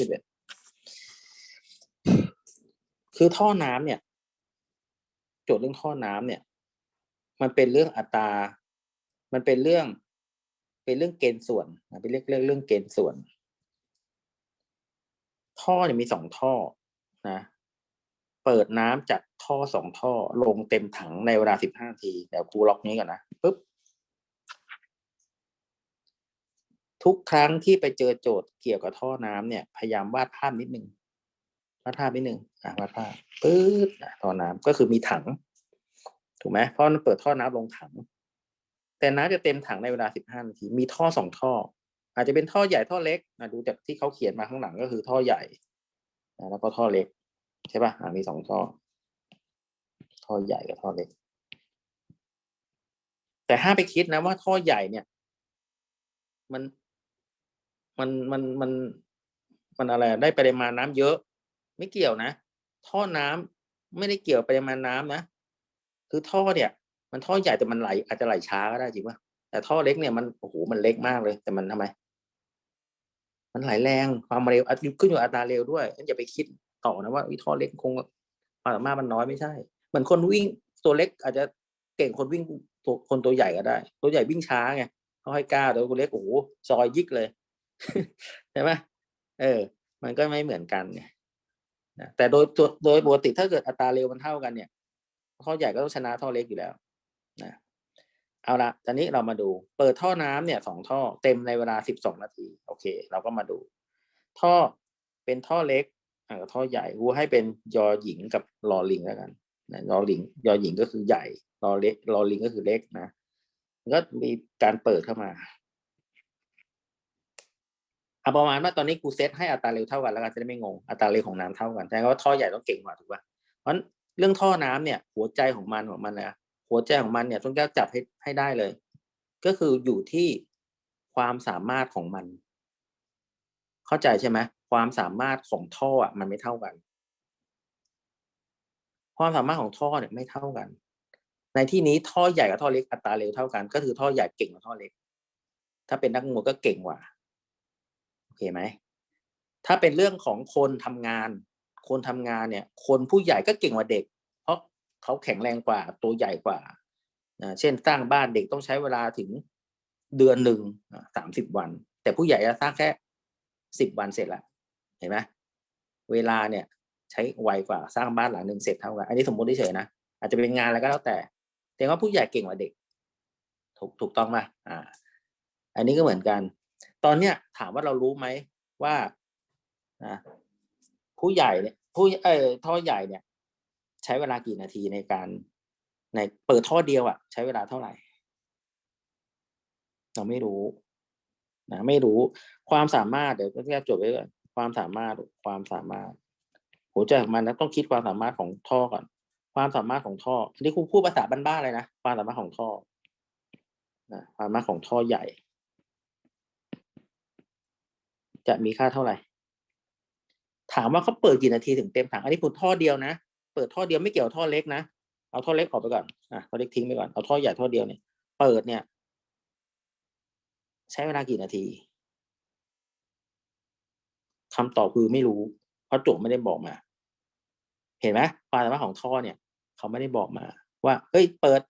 สิบเอ็ดคือท่อน้ำเนี่ย โจทย์เรื่องท่อน้ำเนี่ย มันเป็นเรื่องอัตรา มันเป็นเรื่อง เป็นเรื่องเกณฑ์ส่วนนะเป็นเรื่องเรื่องเรื่องเกณฑ์ส่วน ท่อเนี่ยมีสองท่อนะเปิดน้ำจากท่อสองท่อลงเต็มถังในเวลาสิบห้านาทีเดี๋ยวครูล็อกนี้ก่อนนะปุ๊บ ทุกครั้งที่ไปเจอโจทย์เกี่ยวกับท่อน้ำเนี่ย พยายามวาดภาพนิดนึงวาดภาพนิดนึงอะวาดภาพปื๊ดอะท่อน้ำก็คือมีถัง ถูกไหมเพราะมันเปิดท่อน้ำลงถัง แต่น้ำจะเต็มถังในเวลาสิบห้านาทีมีท่อสองท่อ อาจจะเป็นท่อใหญ่ท่อเล็กนะดูจากที่เขาเขียนมาข้างหลังก็คือท่อใหญ่แล้วก็ท่อเล็ก ใช่ป่ะอะมีสองท่อ ท่อใหญ่กับท่อเล็ก แต่ห้าไปคิดนะว่าท่อใหญ่เนี่ย มัน มันมันมันมันอะไรได้ปริมาณน้ำเยอะ ไม่เกี่ยวนะ ท่อน้ำไม่ได้เกี่ยวปริมาณน้ำนะ คือท่อเนี่ย มันท่อใหญ่แต่มันไหล อาจจะไหลช้าก็ได้จริงป่ะแต่ท่อเล็กเนี่ยมันโอ้โหมันเล็กมากเลย แต่มันทำไม มันไหลแรงความเร็วอัตขึ้นอยู่อัตราเร็วด้วยงั้นอย่าไปคิดต่อนะว่าท่อเล็กคงความสามารถมันน้อยไม่ใช่เหมือนคนวิ่งตัวเล็ก อาจจะเก่งคนวิ่งตัวคนตัวใหญ่ก็ได้ ตัวใหญ่วิ่งช้าไงเขาให้กล้าตัวเล็กโอ้โหซอยยิกเลย ใช่ไหมเออ มันก็ไม่เหมือนกันไงนะแต่โดยโดยปกติถ้าเกิดอัตราเร็วมันเท่ากันเนี่ยท่อใหญ่ก็ต้องชนะท่อเล็กอยู่แล้วนะเอาละตอนนี้เรามาดู เปิดท่อน้ำเนี่ยสองท่อเต็มในเวลาสิบสองนาที โอเค เราก็มาดู ท่อเป็นท่อเล็กอ่าท่อใหญ่กูให้เป็นยอหญิงกับลอลิงแล้วกันนะยอหญิง ยอหญิงก็คือใหญ่ลอเล็กลอลิงก็คือเล็กนะก็มีการเปิดเข้ามา เอาประมาณว่าตอนนี้กูเซตให้อัตราเร็วเท่ากันแล้วกันจะได้ไม่งงอัตราเร็วของน้ำเท่ากันแสดงว่าท่อใหญ่ต้องเก่งกว่าถูกป่ะเพราะเรื่องท่อน้ำเนี่ย หัวใจของมันของมันนะหัวใจของมันเนี่ยต้องแก้วจับให้ให้ได้เลย ก็คืออยู่ที่ความสามารถของมัน เข้าใจใช่ไหมความสามารถของท่ออะมันไม่เท่ากัน ความสามารถของท่อเนี่ยไม่เท่ากัน ในที่นี้ท่อใหญ่กับท่อเล็กอัตราเร็วเท่ากัน ก็คือท่อใหญ่เก่งกว่าท่อเล็ก ถ้าเป็นนักมวยก็เก่งกว่า เคไหมถ้าเป็นเรื่องของคนทำงาน คนทำงานเนี่ย คนผู้ใหญ่ก็เก่งกว่าเด็ก เพราะเขาแข็งแรงกว่าตัวใหญ่กว่านะเช่นสร้างบ้านเด็กต้องใช้เวลาถึงเดือนหนึ่งสามสิบวัน แต่ผู้ใหญ่จะสร้างแค่สิบวันเสร็จละเห็นไหมเวลาเนี่ย ใช้ไวกว่าสร้างบ้านหลังหนึ่งเสร็จเท่ากันอันนี้สมมติเฉยนะอาจจะเป็นงานอะไรก็แล้วแต่ แต่ว่าผู้ใหญ่เก่งกว่าเด็ก ถูกถูกต้องไหมอ่า อันนี้ก็เหมือนกัน ตอนเนี้ยถามว่าเรารู้ไหมว่านะผู้ใหญ่เนี่ยผู้เออท่อใหญ่เนี่ย ใช้เวลากี่นาทีในการในเปิดท่อเดียวอะ่ะ ใช้เวลาเท่าไหร่ เราไม่รู้นะไม่รู้ความสามารถเดี๋ยวก็แค่จดไว้ก่อนความสามารถความสามารถโหจของมันต้องคิดความสามารถของท่อก่อน ความสามารถของท่ออันนี้ครูพูดภาษาบ้านๆเลยนะความสามารถของท่อนะความสามารถของท่อใหญ่ จะมีค่าเท่าไหร่ ถามว่าเขาเปิดกี่นาทีถึงเต็มถัง อันนี้พูดท่อเดียวนะ เปิดท่อเดียวไม่เกี่ยวท่อเล็กนะ เอาท่อเล็กออกไปก่อน อะท่อเล็กทิ้งไปก่อน เอาท่อใหญ่ท่อเดียวเนี่ย เปิดเนี่ย ใช้เวลากี่นาทีคำตอบคือไม่รู้ เพราะโจทย์ไม่ได้บอกมา เห็นไหมความสามารถของท่อเนี่ย เขาไม่ได้บอกมา ว่าเฮ้ย เปิด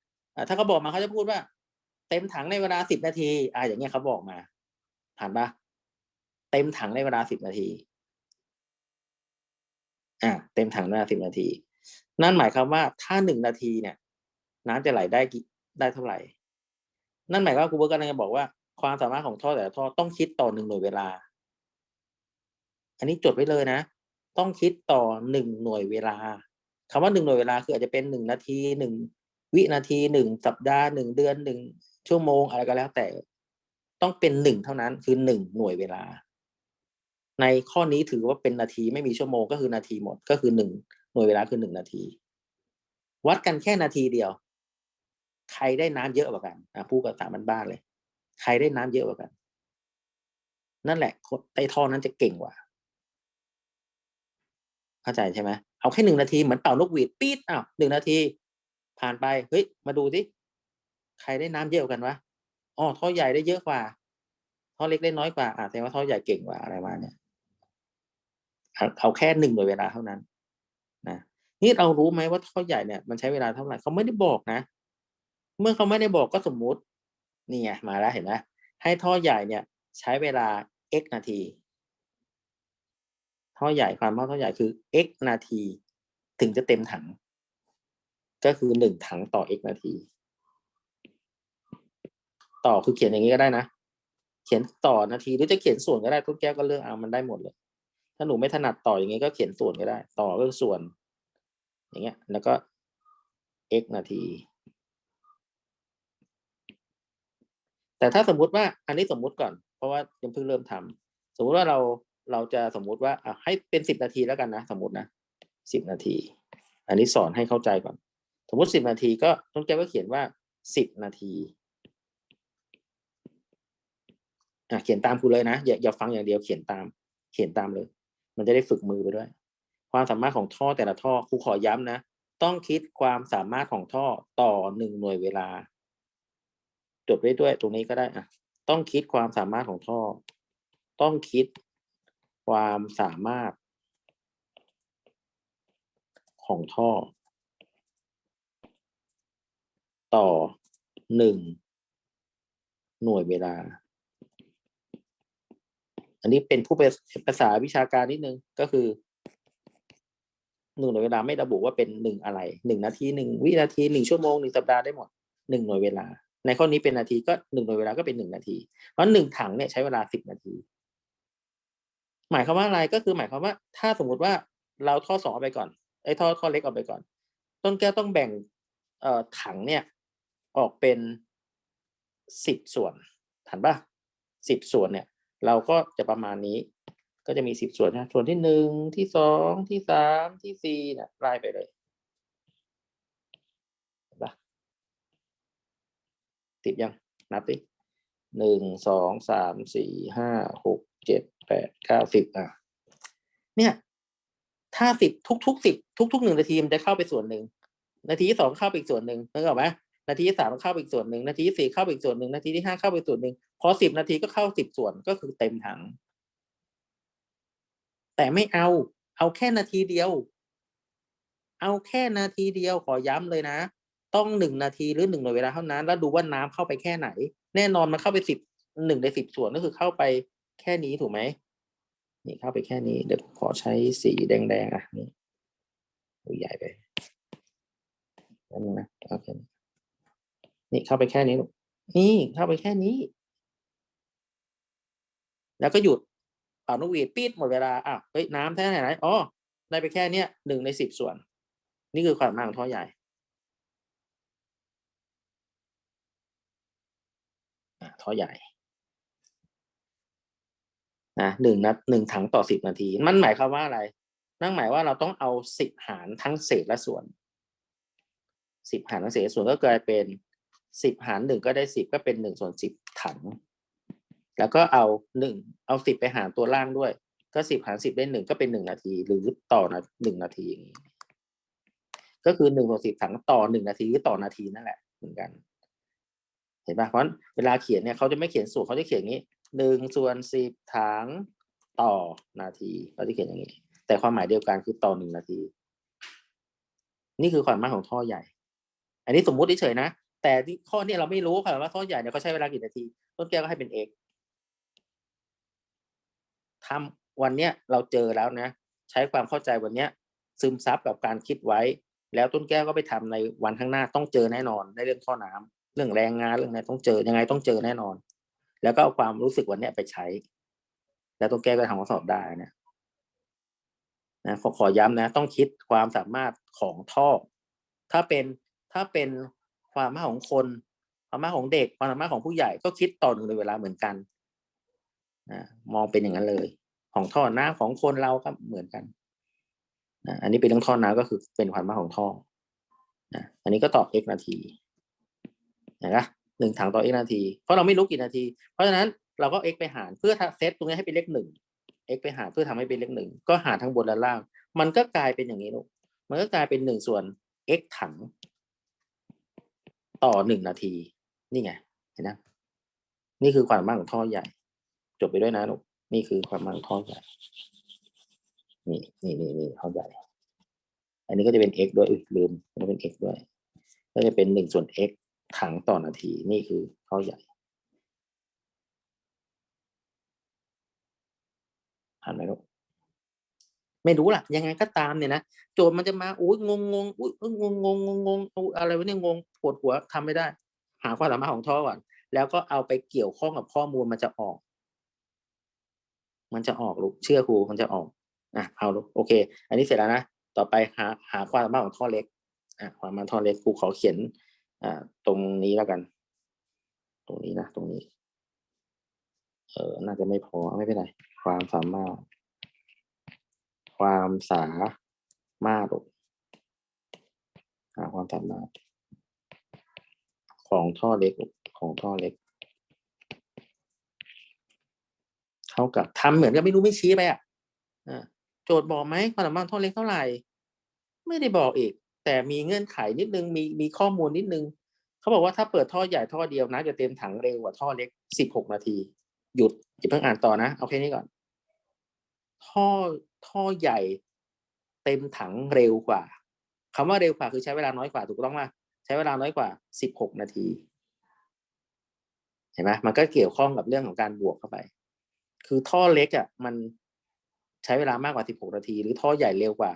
ถ้าเขาบอกมาเขาจะพูดว่า เต็มถังในเวลาสิบนาที อ่าอย่างเงี้ยเขาบอกมาผ่านปะ เต็มถังในเวลาสิบนาที อ่าเต็มถังในเวลาสิบนาที นั่นหมายความว่าถ้าหนึ่งนาทีเนี่ย น้ำจะไหลได้กี่ได้เท่าไหร่ นั่นหมายความว่าครูเบิร์ตกำลังจะบอกว่าความสามารถของท่อแต่ละท่อต้องคิดต่อหนึ่งหน่วยเวลา อันนี้จดไว้เลยนะ ต้องคิดต่อหนึ่งหน่วยเวลาคำว่าหนึ่งหน่วยเวลาคืออาจจะเป็นหนึ่งนาทีหนึ่งวินาทีหนึ่งสัปดาห์หนึ่งเดือนหนึ่งชั่วโมงอะไรก็แล้วแต่ ต้องเป็นหนึ่งเท่านั้นคือหนึ่งหน่วยเวลา ในข้อนี้ถือว่าเป็นนาทีไม่มีชั่วโมงก็คือนาทีหมดก็คือหนึ่งหน่วยเวลาคือหนึ่งนาที วัดกันแค่นาทีเดียว ใครได้น้ำเยอะกว่ากันอะพูดกับสามันบ้านเลย ใครได้น้ำเยอะกว่ากัน นั่นแหละไต้ท่อนั้นจะเก่งกว่า เข้าใจใช่ไหมเอาแค่หนึ่งนาทีเหมือนเป่านกหวีดปี๊ดอ้าวหนึ่งนาที ผ่านไปเฮ้ยมาดูสิใครได้น้ำเยอะกว่ากันวะอ๋อท่อใหญ่ได้เยอะกว่าท่อเล็กได้น้อยกว่าอ่าแสดงว่าท่อใหญ่เก่งกว่าอะไรมาเนี่ย เอาแค่หนึ่งหน่วยเวลาเท่านั้นนะนี่เรารู้ไหมว่าท่อใหญ่เนี่ยมันใช้เวลาเท่าไหร่เขาไม่ได้บอกนะ เมื่อเขาไม่ได้บอกก็สมมุตินี่ไงมาแล้วเห็นไหมให้ท่อใหญ่เนี่ย ใช้เวลา x นาที ท่อใหญ่ความว่าท่อใหญ่คือ x นาที ถึงจะเต็มถัง ก็คือหนึ่งถังต่อ x นาที ต่อคือเขียนอย่างนี้ก็ได้นะ เขียนต่อนาทีหรือจะเขียนส่วนก็ได้ทุกแก้วก็เลือกเอามันได้หมดเลย ถ้าหนูไม่ถนัดต่ออย่างนี้ก็เขียนส่วนก็ได้ ต่อก็ส่วน อย่างเงี้ย แล้วก็ x นาที แต่ถ้าสมมุติว่า อันนี้สมมุติก่อน เพราะว่ายังเพิ่งเริ่มทำสมมุติว่าเราเราจะสมมุติว่าอะให้เป็นสิบนาทีแล้วกันนะ สมมตินะสิบนาที อันนี้สอนให้เข้าใจก่อน สมมติสิบนาทีก็ต้องแก้วก็เขียนว่าสิบนาทีอะเขียนตามครูเลยนะอย่าอย่าฟังอย่างเดียวเขียนตาม เขียนตามเลย มันจะได้ฝึกมือไปด้วย ความสามารถของท่อแต่ละท่อครูขอย้ำนะ ต้องคิดความสามารถของท่อต่อหนึ่งหน่วยเวลา จดไว้ด้วยตรงนี้ก็ได้อะ ต้องคิดความสามารถของท่อ ต้องคิดความสามารถ ของท่อ ต่อหนึ่งหน่วยเวลา อันนี้เป็นผู้เป็นภาษาวิชาการนิดนึงก็คือหนึ่งหน่วยเวลาไม่ระบุว่าเป็นหนึ่งอะไรหนึ่งนาทีหนึ่งวินาทีหนึ่งชั่วโมงหนึ่งสัปดาห์ได้หมดหนึ่งหน่วยเวลา ในข้อนี้เป็นนาทีก็หนึ่งหน่วยเวลาก็เป็นหนึ่งนาที เพราะหนึ่งถังเนี่ยใช้เวลาสิบนาที หมายความว่าอะไรก็คือหมายความว่า ถ้าสมมุติว่าเราท่อสองเอาไปก่อนไอ้ท่อท่อเล็กเอาไปก่อน ต้นแก้วต้องแบ่งเอ่อถังเนี่ย ออกเป็นสิบส่วนถันปะสิบส่วนเนี่ย เราก็จะประมาณนี้ ก็จะมีสิบส่วนนะส่วนที่หนึ่งที่สองที่สามที่สี่นี่ยไล่ไปเลยติดยัง นับดิหนึ่งสองสามสี่ห้าหกเจ็ดแปดเก้าสิบอะ เนี่ย ถ้าสิบทุกทุกสิบทุกทุกหนึ่งนาทีมันจะเข้าไปส่วนหนึ่งนาทีที่สองเข้าไปอีกส่วนหนึ่งนึกออกไหม นาทีที่สามเข้าไปอีกส่วนหนึ่งนาทีที่สี่เข้าไปอีกส่วนหนึ่งนาทีที่ห้าเข้าไปส่วนหนึ่งพอสิบนาทีก็เข้าสิบส่วนก็คือเต็มถัง แต่ไม่เอา เอาแค่นาทีเดียว เอาแค่นาทีเดียวขอย้ำเลยนะ ต้องหนึ่งนาทีหรือหนึ่งหน่วยเวลาเท่านั้น แล้วดูว่าน้ำเข้าไปแค่ไหน แน่นอนมันเข้าไปสิบหนึ่งในสิบส่วนก็คือเข้าไปแค่นี้ถูกไหมนี่เข้าไปแค่นี้เดี๋ยวขอใช้สีแดงๆอะนี่ใหญ่ไปนั่นนะโอเค นี่เข้าไปแค่นี้ลูกนี่เข้าไปแค่นี้ แล้วก็หยุดเป่านกหวีดปีดหมดเวลาอ้าวเฮ้ยน้ำแค่ไหนไหนอ๋อได้ไปแค่เนี้ยหนึ่งในสิบส่วน นี่คือความมายของท่อใหญ่ท่อใหญ่นะหนึ่งนัดหนึ่งถังต่อสิบนาที มันหมายความว่าอะไร นั่นหมายว่าเราต้องเอาสิบหารทั้งเศษและส่วนสิบหารทั้งเศษส่วนก็กลายเป็น สิบหารหนึ่งก็ได้สิบก็เป็นหนึ่งส่วนสิบถัง แล้วก็เอาหนึ่งเอาสิบไปหารตัวล่างด้วย ก็สิบหารสิบได้หนึ่งก็เป็นหนึ่งนาที หรือต่อนะหนึ่งนาทีอย่างนี้ก็คือหนึ่งส่วนสิบถังต่อหนึ่งนาทีหรือต่อนาทีนั่นแหละเหมือนกัน เห็นปะเพราะเวลาเขียนเนี่ยเขาจะไม่เขียนสูตรเขาจะเขียนอย่างนี้หนึ่งส่วนสิบถังต่อนาทีเขาจะเขียนอย่างนี้ แต่ความหมายเดียวกันคือต่อหนึ่งนาที นี่คือความหมายของท่อใหญ่ อันนี้สมมุติเฉยๆนะ แต่ที่ข้อนี้เราไม่รู้ค่ะว่าท่อใหญ่เนี่ยเขาใช้เวลากี่นาที ต้นแก้วก็ให้เป็น x ทำวันเนี้ยเราเจอแล้วนะ ใช้ความเข้าใจวันเนี้ย ซึมซับกับการคิดไว้ แล้วต้นแก้วก็ไปทำในวันข้างหน้าต้องเจอแน่นอนในเรื่องท่อน้ำเรื่องแรงงานเรื่องอะไรต้องเจอยังไงต้องเจอแน่นอน แล้วก็เอาความรู้สึกวันเนี้ยไปใช้ แล้วต้นแก้วก็ทำข้อสอบได้นะนะขอขอย้ำนะ ต้องคิดความสามารถของท่อ ถ้าเป็นถ้าเป็น ความสามารถของคน ความสามารถของเด็ก ความสามารถของผู้ใหญ่ก็คิดต่อหนึ่งในเวลาเหมือนกันนะมองเป็นอย่างนั้นเลย ของท่อน้ำของคนเราก็เหมือนกันนะอันนี้เป็นเรื่องท่อน้ำก็คือเป็นความสามารถของท่อนะอันนี้ก็ตอบ x นาทีนะหนึ่งถังต่อ x นาที เพราะเราไม่รู้กี่นาที เพราะฉะนั้นเราก็ x ไปหารเพื่อเซตตรงนี้ให้เป็นเลขหนึ่ง x ไปหารเพื่อทำให้เป็นเลขหนึ่งก็หารทั้งบนและล่าง มันก็กลายเป็นอย่างนี้ลูกมันก็กลายเป็นหนึ่งส่วน x ถัง ต่อหนึ่งนาที นี่ไง เห็นไหมนี่คือความมารถของท่อใหญ่ จบไปด้วยนะลูกนี่คือความมารถของท่อใหญ่ นี่นี่นี่นี่ท่อใหญ่ อันนี้ก็จะเป็น x ด้วยอุ๊ยลืมมันเป็น x ด้วย ก็จะเป็นหนึ่งส่วน x ถังต่อนาที นี่คือท่อใหญ่อ่านไหมลูก ไม่รู้ล่ะ ยังไงก็ตามเนี่ยนะโจทย์มันจะมาอุ้ยงงงงอุ้ยงงงงงงงอะไรวะเนี่ยงงปวดหัวทำไม่ได้ หาความสามารถของท่อก่อนแล้วก็เอาไปเกี่ยวข้องกับข้อมูลมันจะออก มันจะออกลูกเชื่อครูมันจะออกอะเอาลูกโอเค อันนี้เสร็จแล้วนะต่อไปหาหาความสามารถของท่อเล็กอะความสามารถท่อเล็กครูขอเขียนอ่าตรงนี้แล้วกัน ตรงนี้นะตรงนี้ เออน่าจะไม่พอไม่เป็นไรความสามารถ ความสามารถหาความสามารถ ของท่อเล็กของท่อเล็ก เท่ากับทำเหมือนกับไม่รู้ไม่ชี้ไปอะอ่าโจทย์บอกไหมความสามารถท่อเล็กเท่าไหร่ ไม่ได้บอกอีก แต่มีเงื่อนไขนิดนึงมีมีข้อมูลนิดนึงเขาบอกว่าถ้าเปิดท่อใหญ่ท่อเดียวนะจะเต็มถังเร็วกว่าท่อเล็กสิบหกนาที หยุดอย่าเพิ่งอ่านต่อนะ เอาแค่นี้ก่อน ท่อ ท่อใหญ่เต็มถังเร็วกว่าคำว่าเร็วกว่าคือใช้เวลาน้อยกว่าถูกต้องไหมใช้เวลาน้อยกว่าสิบหกนาทีเห็นไหมมันก็เกี่ยวข้องกับเรื่องของการบวกเข้าไป คือท่อเล็กอะมันใช้เวลามากกว่าสิบหกนาที หรือท่อใหญ่เร็วกว่า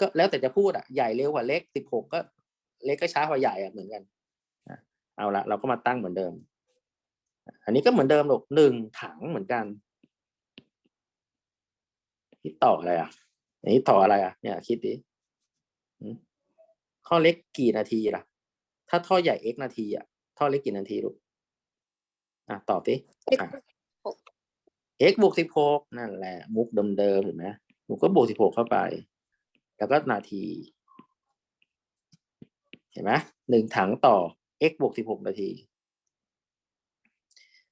ก็แล้วแต่จะพูดอะใหญ่เร็วกว่าเล็กสิบหกก็เล็กก็ช้ากว่าใหญ่อะเหมือนกันเอาละเราก็มาตั้งเหมือนเดิม อันนี้ก็เหมือนเดิมหรอกหนึ่งถังเหมือนกัน คิดต่ออะไรอะอันนี้ต่ออะไรอะเนี่ย คิดดิอืมท่อเล็กกี่นาทีล่ะ ถ้าท่อใหญ่ x นาทีอะท่อเล็กกี่นาทีลูกอะตอบดิอะ x บวกสิบหกนั่นแหละ มุกเดิมๆเห็นไหมหนูก็บวกสิบหกเข้าไป แล้วก็นาที เห็นไหมหนึ่งถังต่อ x บวกสิบหกนาที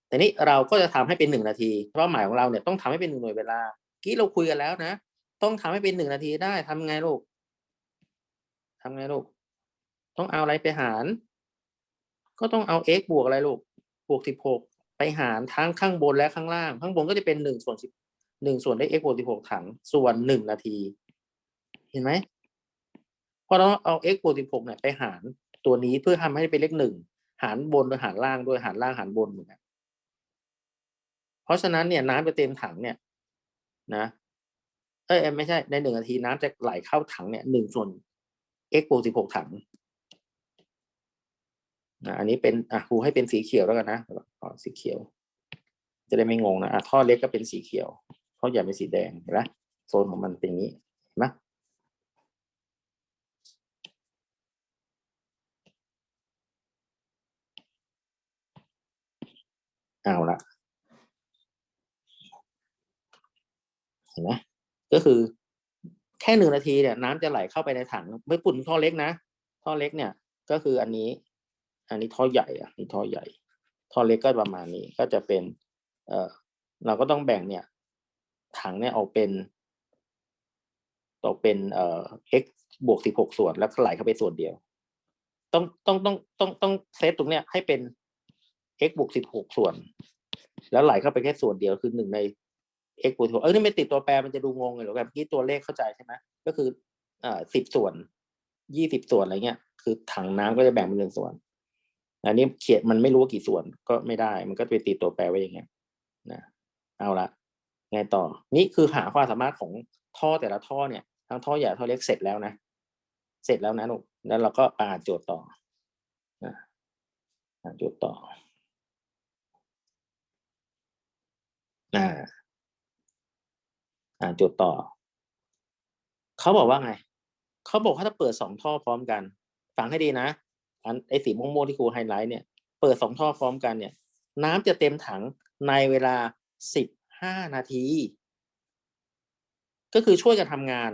แต่นี้เราก็จะทำให้เป็นหนึ่งนาทีเป้าหมายของเราเนี่ยต้องทำให้เป็นหนึ่งหน่วยเวลา กี้เราคุยกันแล้วนะ ต้องทำให้เป็นหนึ่งนาทีได้ทำไงลูกทำไงลูก ต้องเอาอะไรไปหาร ก็ต้องเอา x บวกอะไรลูก บวกสิบหกไปหารทั้งข้างบนและข้างล่าง ข้างบนก็จะเป็นหนึ่งส่วนสิบหนึ่งส่วนได้ x บวกสิบหกถังส่วนหนึ่งนาที เห็นไหมพอเราเอา x บวกสิบหกเนี่ยไปหารตัวนี้เพื่อทำให้เป็นเลขหนึ่งหารบนโดยหารล่างโดยหารล่างหารบนเหมือนกันเพราะฉะนั้นเนี่ยน้ำจะเต็มถังเนี่ย นะเอ้ยไม่ใช่ในหนึ่งนาทีน้ำจะไหลเข้าถังเนี่ยหนึ่งส่วน x บวกสิบหกถังนะอันนี้เป็นอะครูให้เป็นสีเขียวแล้วกันนะอ๋อสีเขียว จะได้ไม่งงนะอะท่อเล็กก็เป็นสีเขียวท่อใหญ่เป็นสีแดงเห็นไหมโซนของมันเป็นนี้เห็นไหมเอาละ ห็นไหมก็คือแค่หนึ่งนาทีเนี่ย น้ำจะไหลเข้าไปในถังไม่ปุ่นท่อเล็กนะท่อเล็กเนี่ย ก็คืออันนี้ อันนี้ท่อใหญ่อะนี่ท่อใหญ่ ท่อเล็กก็ประมาณนี้ก็จะเป็น เอ่อเราก็ต้องแบ่งเนี่ย ถังเนี่ยออกเป็นตกเป็นเอ่อ x บวกสิบหกส่วนแล้วไหลเข้าไปส่วนเดียว ต้องต้องต้องต้องต้องเซตตรงเนี้ยให้เป็น x บวกสิบหกส่วน แล้วไหลเข้าไปแค่ส่วนเดียวคือหนึ่งใน x บวกสิบหกเออนี่ไม่ติดตัวแปรมันจะดูงงเลยหรอกแบบเมื่อกี้ตัวเลขเข้าใจใช่ไหมก็คืออ่อสิบส่วนยี่สิบส่วนอะไรเงี้ย คือถังน้ำก็จะแบ่งเป็นหนึ่งส่วน อันนี้เขียนมันไม่รู้ว่ากี่ส่วนก็ไม่ได้ มันก็ไปติดตัวแปรไว้อย่างเงี้ยนะเอาละไงต่อ นี่คือหาความสามารถของท่อแต่ละท่อเนี่ย ทั้งท่อใหญ่ท่อเล็กเสร็จแล้วนะ เสร็จแล้วนะลูกแล้วเราก็อ่านโจทย์ต่อนะอ่านโจทย์ต่อ อ่า อ่านโจทย์ต่อ เขาบอกว่าไง เขาบอกว่าถ้าเปิดสองท่อพร้อมกัน ฟังให้ดีนะ อันไอ้สีม่วงๆที่ครูไฮไลท์เนี่ย เปิดสองท่อพร้อมกันเนี่ย น้ำจะเต็มถังในเวลาสิบห้านาที ก็คือช่วยกันทำงาน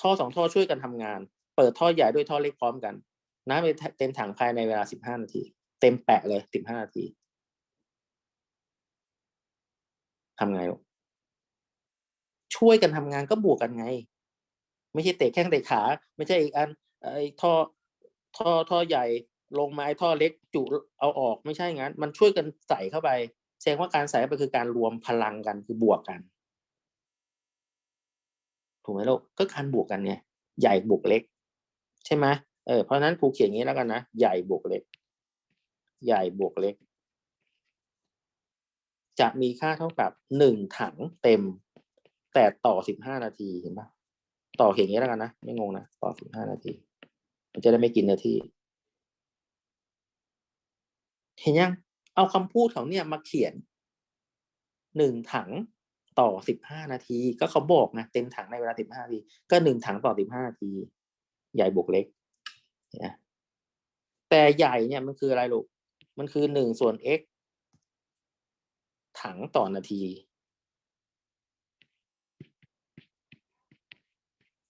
ท่อสองท่อช่วยกันทำงาน เปิดท่อใหญ่ด้วยท่อเล็กพร้อมกัน น้ำเต็มถังภายในเวลาสิบห้านาที เต็มแปะเลยสิบห้านาทีทำไงลูก ช่วยกันทำงานก็บวกกันไง ไม่ใช่เตะแข้งเตะขา ไม่ใช่อีกอันไอ้ท่อท่อท่อใหญ่ลงมาไอ้ท่อเล็กจุเอาออกไม่ใช่งั้น มันช่วยกันใส่เข้าไปแสดงว่าการใส่เข้าไปคือการรวมพลังกันคือบวกกัน ถูกไหมลูกก็การบวกกันเนี่ย ใหญ่บวกเล็ก ใช่ไหมเออเพราะฉะนั้นครูเขียนอย่างนี้แล้วกันนะใหญ่บวกเล็ก ใหญ่บวกเล็ก จะมีค่าเท่ากับหนึ่งถังเต็ม แต่ต่อสิบห้านาทีเห็นปะต่อเขียนอย่างนี้แล้วกันนะไม่งงนะต่อสิบห้านาที มันจะได้ไม่กินเนื้อที่ เห็นยัง เอาคำพูดของเนี่ยมาเขียนหนึ่งถังต่อสิบห้านาที ก็เขาบอกนะเต็มถังในเวลาสิบห้านาที ก็หนึ่งถังต่อสิบห้านาที ใหญ่บวกเล็กนะแต่ใหญ่เนี่ยมันคืออะไรลูก มันคือหนึ่งส่วน x ถังต่อนาที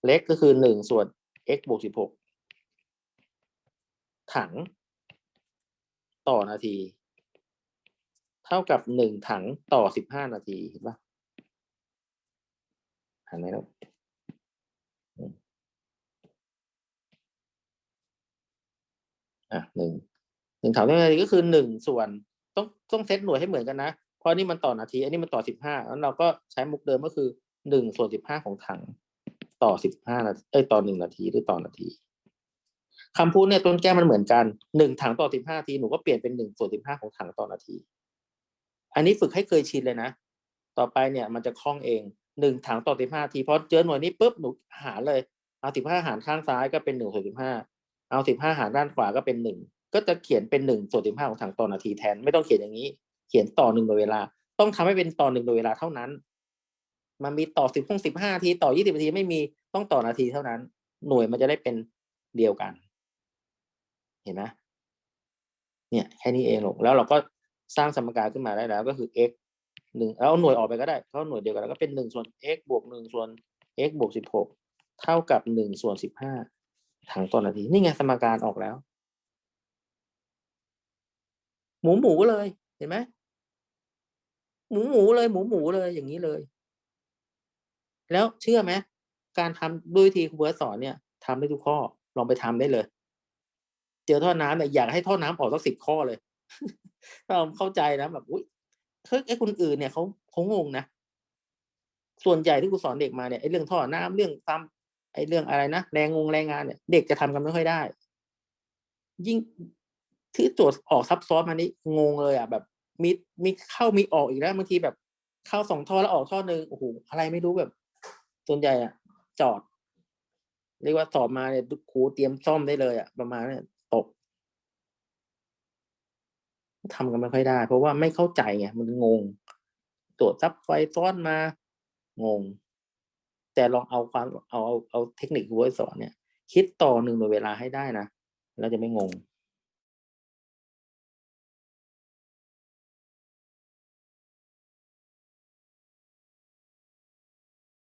เล็กก็คือหนึ่งส่วน x บวกสิบหกถัง ต่อนาที เท่ากับหนึ่งถังต่อสิบห้านาทีเห็นปะเห็นไหมลูกอืมอะหนึ่งหนึ่งถังต่อนาทีก็คือหนึ่งส่วนต้องต้องเซตหน่วยให้เหมือนกันนะเพราะนี่มันต่อนาที อันนี้มันต่อสิบห้าแล้วเราก็ใช้มุกเดิมก็คือหนึ่งส่วนสิบห้าของถัง ต่อสิบห้านาทีเอ้ยต่อหนึ่งนาทีหรือต่อนาทีคำพูดเนี่ยต้นแก้มันเหมือนกันหนึ่งถังต่อสิบห้านาทีหนูก็เปลี่ยนเป็นหนึ่งส่วนสิบห้าของถังต่อนาที อันนี้ฝึกให้เคยชินเลยนะ ต่อไปเนี่ยมันจะคล่องเองหนึ่งถังต่อสิบห้าทีพอเจอหน่วยนี้ปุ๊บหนูหารเลยเอาสิบห้าหารข้างซ้ายก็เป็นหนึ่งส่วนสิบห้าเอาสิบห้าหารด้านขวาก็เป็นหนึ่งก็จะเขียนเป็นหนึ่งส่วนสิบห้าของถังต่อนาทีแทนไม่ต้องเขียนอย่างนี้ เขียนต่อหนึ่งโดยเวลา ต้องทำให้เป็นต่อหนึ่งโดยเวลาเท่านั้น มันมีต่อสิบพงสิบห้าทีต่อยี่สิบนาทีไม่มีต้องต่อนาทีเท่านั้น หน่วยมันจะได้เป็นเดียวกัน เห็นไหมเนี่ยแค่นี้เองหรอกแล้วเราก็สร้างสมการขึ้นมาได้แล้วก็คือ x หนึ่งแล้วเอาหน่วยออกไปก็ได้เขาหน่วยเดียวกันแล้วก็เป็นหนึ่งส่วน x บวกหนึ่งส่วน x บวกสิบหกเท่ากับหนึ่งส่วนสิบห้าถังต่อนาที นี่ไงสมการออกแล้ว หมูหมูเลย เห็นไหมหมูหมูเลย หมูหมูเลยอย่างนี้เลย แล้วเชื่อไหมการทำด้วยวิธีครูเบิร์ตสอนเนี่ยทำได้ทุกข้อลองไปทำได้เลย เจอท่อน้ำเนี่ยอยากให้ท่อน้ำออกสักสิบข้อเลยถ้าเราเข้าใจนะแบบอุ้ยเฮ้ยไอ้คนอื่นเนี่ยเขาเขางงนะส่วนใหญ่ที่ครูสอนเด็กมาเนี่ยไอ้เรื่องท่อน้ำเรื่องตามไอ้เรื่องอะไรนะแรงงงแรงงานเนี่ยเด็กจะทำกันไม่ค่อยได้ ยิ่งที่โจทย์ออกซับซ้อนมานี้งงเลยอะแบบมีมีเข้ามีออกอีกแล้วบางทีแบบ เข้าสองท่อแล้วออกท่อหนึ่งโอ้โหอะไรไม่รู้แบบ ส่วนใหญ่อะจอด เรียกว่าสอบมาเนี่ยครูเตรียมซ่อมได้เลยอะประมาณนี้ตกทำกันไม่ค่อยได้ เพราะว่าไม่เข้าใจไงมันงง ตรวจซับไฟซ้อนมางง แต่ลองเอาความเอาเอาเอาเทคนิคครูไว้สอนเนี่ย คิดต่อหนึ่งโดยเวลาให้ได้นะแล้วจะไม่งง